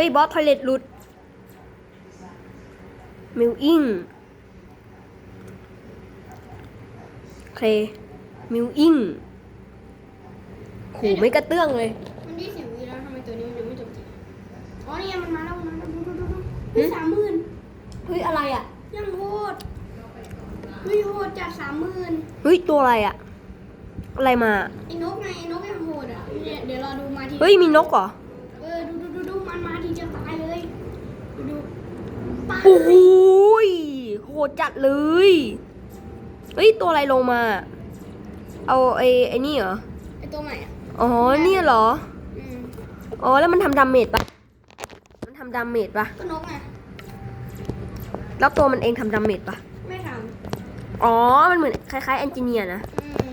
ฮ้ย บอสทอยเล็ตหลุดมิวอิงโอเคมิวอิงโหไม่กระเตื้องเลย มันยี่สิบวิแล้วทำไมตัวนี้มันยังไม่จบทีอ๋อนี่ไงมันมาแล้วมันมาแล้วดูดูดูดูเฮ้ยสามหมื่นเฮ้ย อะไรอะ ยังโหดเฮ้ยโหดจากสามหมื่นเฮ้ย ตัวอะไรอะ อะไรมา ไอ้นกไงไอ้นกยังโหดอะเนี่ยเดี๋ยวรอดูมาทีเฮ้ย มีนกเหรอเออดูดูดูดูมันมาทีจะตายเลยดูดู ตายโอ้โหยโหดจัดเลย เฮ้ย ตัวอะไรลงมา เอาไอ้ไอ้นี่เหรอ ไอ้ตัวใหม่อะ อ๋อ เนี่ยเหรอ อืมอ๋อ แล้วมันทำดาเมจปะมันทำดาเมจปะก็นกไง แล้วตัวมันเองทำดาเมจปะไม่ทอ๋อ มันเหมือนคล้ายๆแอนจิเนียนะำอืม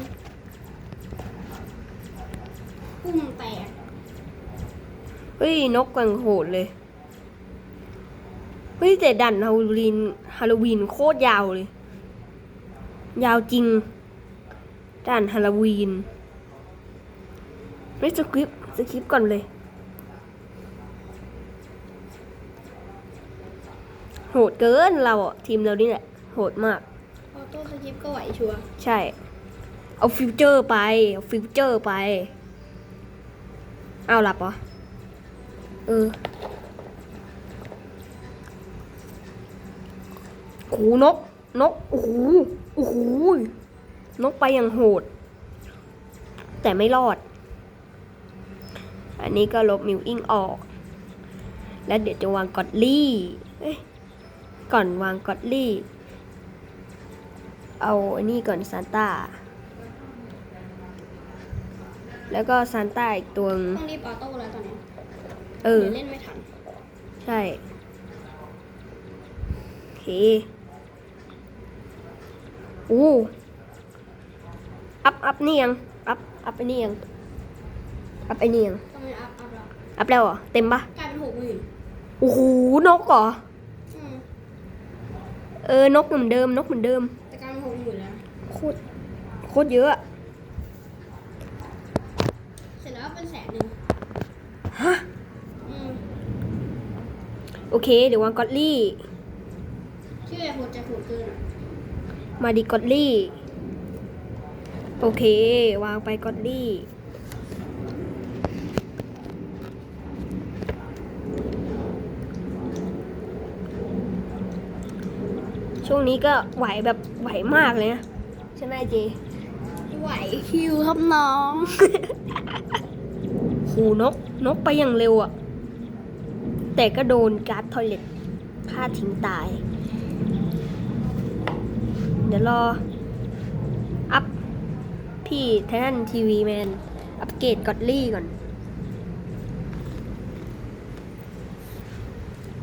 พุ่มแตก เฮ้ย นกกังโหดเลย เฮ้ยแต่ดันฮาโลวีนฮาโลวีนโคตรยาวเลย ยาวจริง ดันฮาโลวีนเฮ้ยสคริปต์สคริปต์ก่อนเลย โหดเกินเราอะ ทีมเรานี่แหละ โหดมาก ออโต้สคริปต์ก็ไหวชัวร์ใช่ เอาฟิวเจอร์ไป เอาฟิวเจอร์ไป เอาหลับเหรอ เออ โอ้โหนก นก โอ้โห โอ้โห นกไปอย่างโหด แต่ไม่รอด อันนี้ก็ลบมิวอิงออก แล้วเดี๋ยวจะวางกอดลี่เอ้ยก่อนวางกอดลี่ เอาอันนี้ก่อนซานต้า แล้วก็ซานต้าอีกตัวนึงต้องรีบออโต้แล้วตอนนี้ เออเดี๋ยวเล่นไม่ทัน ใช่ โอเค อู้อัพอัพนี่ยังอัพอัพไปนี่ยังอัพไปนี่ยังต้องไปอัพอัพแล้วอัพแล้วเหรอเต็มปะกลายเป็นหกหมื่นโอ้โหนกเหรออืมเออนกเหมือนเดิมนกเหมือนเดิมแต่กลายเป็นหกหมื่นแล้ว โคตรโคตรเยอะอะเสร็จแล้วเป็นแสนหนึ่งฮะอืมโอเค เดี๋ยววางกอดลี่ชื่อไอ้โหดใจโหดเกินอะ มาดีกอดลี่ โอเค วางไปกอดลี่ ช่วงนี้ก็ไหวแบบไหวมากเลยนะ ใช่ไหมเจ ไหวคิวครับน้องหูนก นกไปอย่างเร็วอะแต่ก็โดนการ์ดทอยเล็ตฆ่าทิ้งตายเดี๋ยวรอ อัพ พี่ไททันทีวีแมน อัปเกรดกอดลี่ก่อน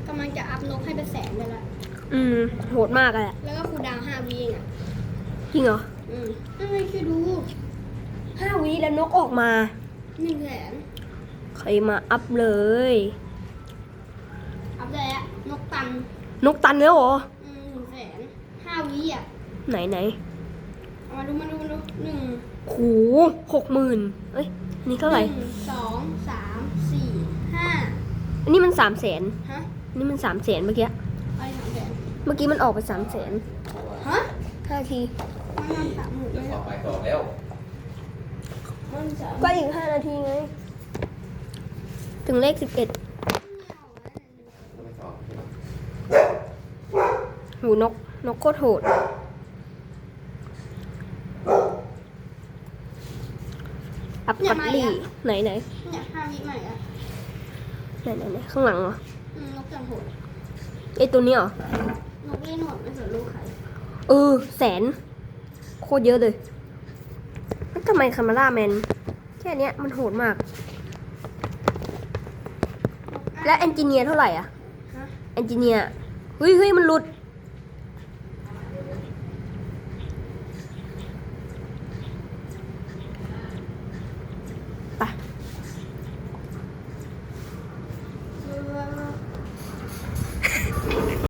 กำลังจะอัพนกให้เป็นแสนเลยละ อืม โหดมากเลยอะแล้วก็คูลดาวน์ห้าวิเองอะ จริงเหรอ อืมนั่นไม่คือดูห้าวิแล้วนกออกมาหนึ่งแสนใครมาอัพเลย อัพได้แล้วนกตัน นกตันแล้วเหรอ อืมหนึ่งแสนห้าวิอะ ไหนไหนเอามาดูมาดูมาดูหนึ่งโหหกหมื่นเอ้ยนี่เท่าไหร่นึ่งสองสามสี่ห้าอันนี้มันสามแสนฮะอันนี้มันสามแสนเมื่อกี้ อะไรสามแสนเมื่อกี้มันออกไปสามแสนฮะห้าที มันสามหมื่นเลยต่อไปต่อแล้ว มันสามก็อีกห้านาทีไง ถึงเลขสิบเอ็ดหูนก นกโคตรโหด พกัดลี่ไหนไหนเนี่ยห้าวิใหม่อะไหนไหนไหนข้างหลังเหรอ อืมนกจังโหดไอตัวนี้เหรอ นกเล่นโหดไม่สนลูกใครเออ แสน โคตรเยอะเลยแล้วทำไมคามาร่าแมน แค่เนี้ยมันโหดมาก และเอนจิเนียร์เท่าไหร่อะฮะเอนจิเนียร์เฮ้ยเฮ้ยมันหลุด